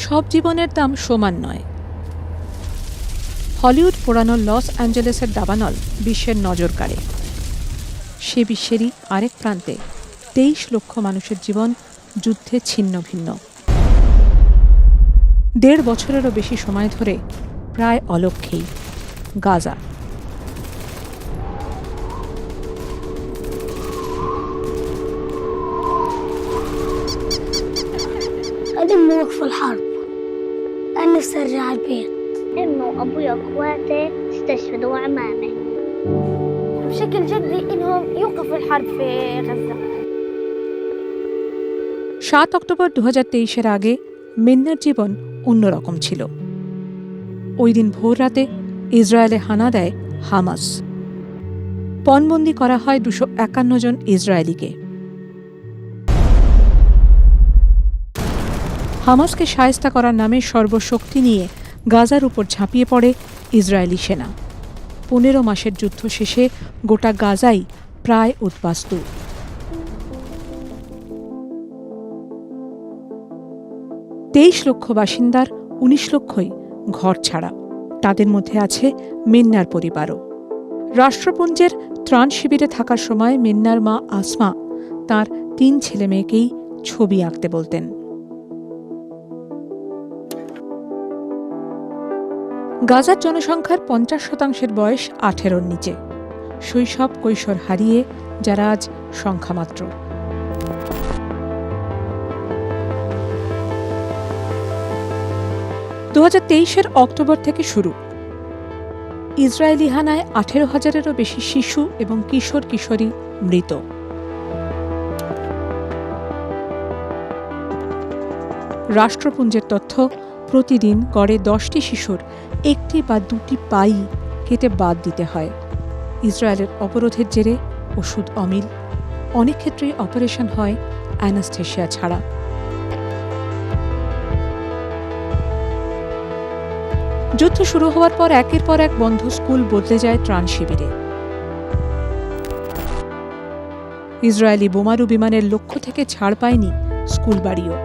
সব জীবনের দাম সমান নয় হলিউড পোড়ানো লস অ্যাঞ্জেলেসের দাবানল বিশ্বের নজর কাড়ে সে বিশ্বেরই আরেক প্রান্তে তেইশ লক্ষ মানুষের জীবন যুদ্ধে ছিন্ন ভিন্ন দেড় বছরেরও বেশি সময় ধরে প্রায় অলক্ষেই গাজা أنا موقف الحرب أنا نفسي أرجع البيت إنه أبوي وأخواتي استشهدوا وعمامي بشكل جدي إنهم يوقفوا الحرب في غزة সাত অক্টোবর দু তেইশের আগে মিন্নার জীবন অন্যরকম ছিল ওই দিন ভোর রাতে ইসরায়েলে হানা দেয় হামাস পণবন্দি করা হয় দুশো একান্ন জন ইসরায়েলিকে হামাসকে সায়স্তা করার নামে সর্বশক্তি নিয়ে গাজার উপর ঝাঁপিয়ে পড়ে ইসরায়েলি সেনা। পনেরো মাসের যুদ্ধ শেষে গোটা গাজাই প্রায় উদ্বাস্তু। তেইশ লক্ষ বাসিন্দার উনিশ লক্ষই ঘর ছাড়া। তাদের মধ্যে আছে মিন্নার পরিবারও। রাষ্ট্রপুঞ্জের ত্রাণ শিবিরে থাকার সময় মিন্নার মা আসমা তার তিন ছেলে মেয়েকেই ছবি আঁকতে বলতেন। গাজার জনসংখ্যার পঞ্চাশ শতাংশের বয়স আঠেরোর নিচে। শৈশব কৈশোর হারিয়ে যারা আজ সংখ্যামাত্র। দু হাজার তেইশের অক্টোবর থেকে শুরু। ইসরায়েলি হানায় আঠেরো হাজারেরও বেশি শিশু এবং কিশোর কিশোরী মৃত। রাষ্ট্রপুঞ্জের তথ্য, প্রতিদিন গড়ে দশটি শিশুর একটি বা দুটি পাই কেটে বাদ দিতে হয়। ইসরায়েলের অবরোধের জেরে ওষুধ অমিল। অনেক ক্ষেত্রেই অপারেশন হয় অ্যানাস্থেশিয়া ছাড়া। যুদ্ধ শুরু হওয়ার পর একের পর এক বন্ধ স্কুল বদলে যায় ত্রাণ শিবিরে। ইসরায়েলি বোমারু বিমানের লক্ষ্য থেকে ছাড় পায়নি স্কুল বাড়িও।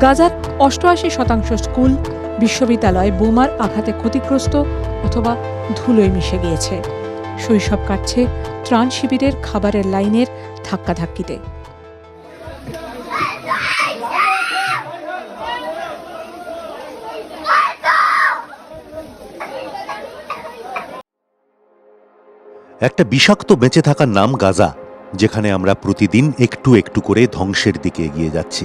গাজার অষ্টআশি শতাংশ স্কুল বিশ্ববিদ্যালয় বোমার আঘাতে ক্ষতিগ্রস্ত অথবা ধুলোয় মিশে গিয়েছে। শৈশব কাটছে ত্রাণ শিবিরের খাবারের লাইনের ধাক্কাধাক্কিতে। একটা বিষাক্ত বেঁচে থাকার নাম গাজা, যেখানে আমরা প্রতিদিন একটু একটু করে ধ্বংসের দিকে এগিয়ে যাচ্ছি।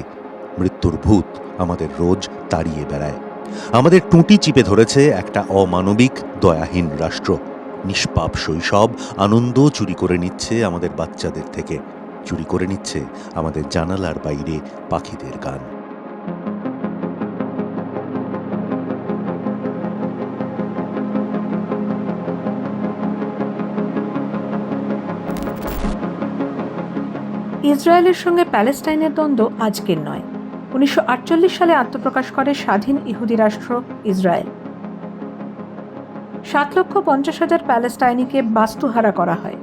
মৃত্যুর ভূত আমাদের রোজ তাড়িয়ে বেড়ায়। আমাদের টুঁটি চিপে ধরেছে একটা অমানবিক, দয়াহীন রাষ্ট্র। নিষ্পাপ শৈশব আনন্দ চুরি করে নিচ্ছে আমাদের বাচ্চাদের থেকে। চুরি করে নিচ্ছে আমাদের জানালার বাইরে পাখিদের গান। ইসরায়েলের সঙ্গে প্যালেস্টাইনের দ্বন্দ্ব আজকের নয়। উনিশশো আটচল্লিশ সালে আত্মপ্রকাশ করে স্বাধীন ইহুদি রাষ্ট্র ইসরায়েল। সাত লক্ষ পঞ্চাশ হাজার প্যালেস্টাইনিকে বাস্তুহারা করা হয়।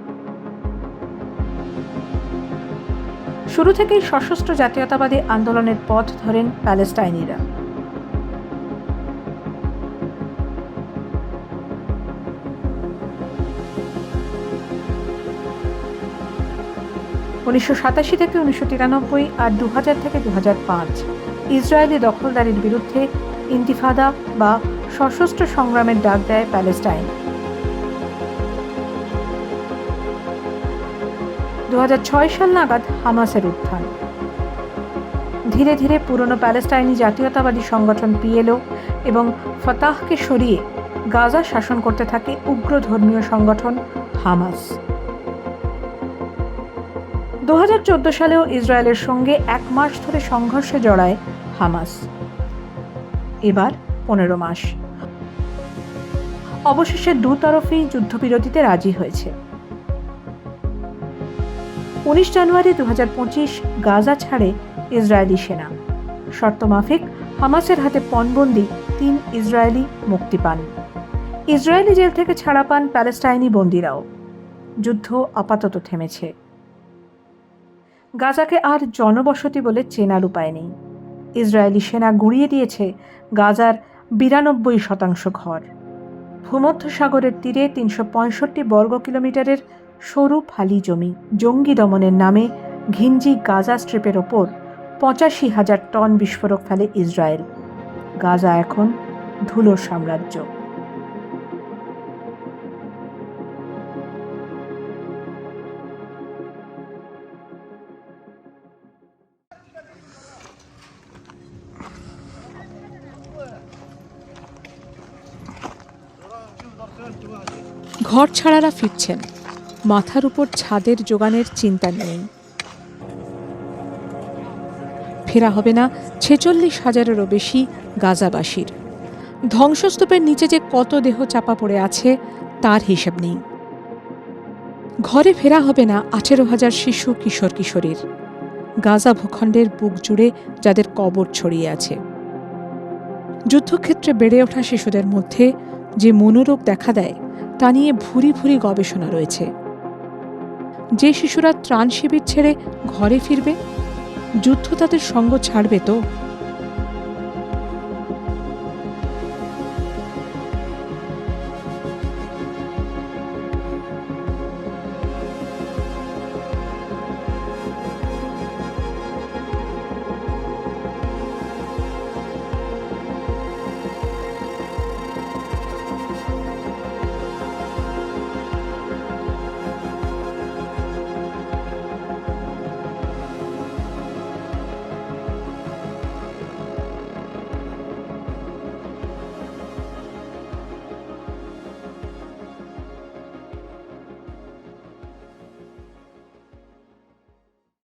শুরু থেকেই সশস্ত্র জাতীয়তাবাদী আন্দোলনের পথ ধরেন প্যালেস্টাইনিরা। উনিশশো সাতাশি থেকে উনিশশো তিরানব্বই আর দু হাজার থেকে দু হাজার পাঁচ। ইসরায়েলি দখলদারির বিরুদ্ধে ইন্তিফাদা বা সশস্ত্র সংগ্রামের ডাক দেয় প্যালেস্টাইন। দু হাজার ছয় সাল নাগাদ হামাসের উত্থান। ধীরে ধীরে পুরনো প্যালেস্টাইনি জাতীয়তাবাদী সংগঠন পিএলও এবং ফতাহকে সরিয়ে গাজা শাসন করতে থাকে উগ্র ধর্মীয় সংগঠন হামাস। দু হাজার চোদ্দ সালেও ইসরায়েলের সঙ্গে এক মাস ধরে সংঘর্ষে জড়ায় হামাস। এবার পনেরো মাস। অবশেষে দু তরফেই যুদ্ধবিরতিতে রাজি হয়েছে। উনিশ জানুয়ারি দু হাজার পঁচিশ গাজা ছাড়ে ইসরায়েলি সেনা। শর্ত মাফিক, হামাসের হাতে পণবন্দি তিন ইসরায়েলি মুক্তি পান। ইসরায়েলি জেল থেকে ছাড়া পান প্যালেস্টাইনি বন্দিরাও। যুদ্ধ আপাতত থেমেছে। গাজাকে আর জনবসতি বলে চেনার উপায় নেই। ইসরায়েলি সেনা গুঁড়িয়ে দিয়েছে গাজার বিরানব্বই শতাংশ ঘর। ভূমধ্যসাগরের তীরে তিনশো পঁয়ষট্টি বর্গ কিলোমিটারের সরু ফালি জমি জঙ্গি দমনের নামে ঘিঞ্জি গাজা স্ট্রিপের ওপর পঁচাশি হাজার টন বিস্ফোরক ফেলে ইসরায়েল। গাজা এখন ধুলোর সাম্রাজ্য। ঘর ছাড়ারা ফিরছেন। মাথার উপর ছাদের জোগানের চিন্তা নেই। ফেরা হবে না ছেচল্লিশ হাজারেরও বেশি গাজাবাসীর। ধ্বংসস্তূপের নিচে যে কত দেহ চাপা পড়ে আছে, তার হিসেব নেই। ঘরে ফেরা হবে না আঠেরো হাজার শিশু কিশোর কিশোরীর। গাজা ভূখণ্ডের বুক জুড়ে যাদের কবর ছড়িয়ে আছে। যুদ্ধক্ষেত্রে বেড়ে ওঠা শিশুদের মধ্যে যে মনোরোগ দেখা দেয় তা নিয়ে ভুরি ভুরি গবেষণা রয়েছে। যে শিশুরা ত্রাণ শিবির ছেড়ে ঘরে ফিরবে, যুদ্ধ তাদের সঙ্গ ছাড়বে তো?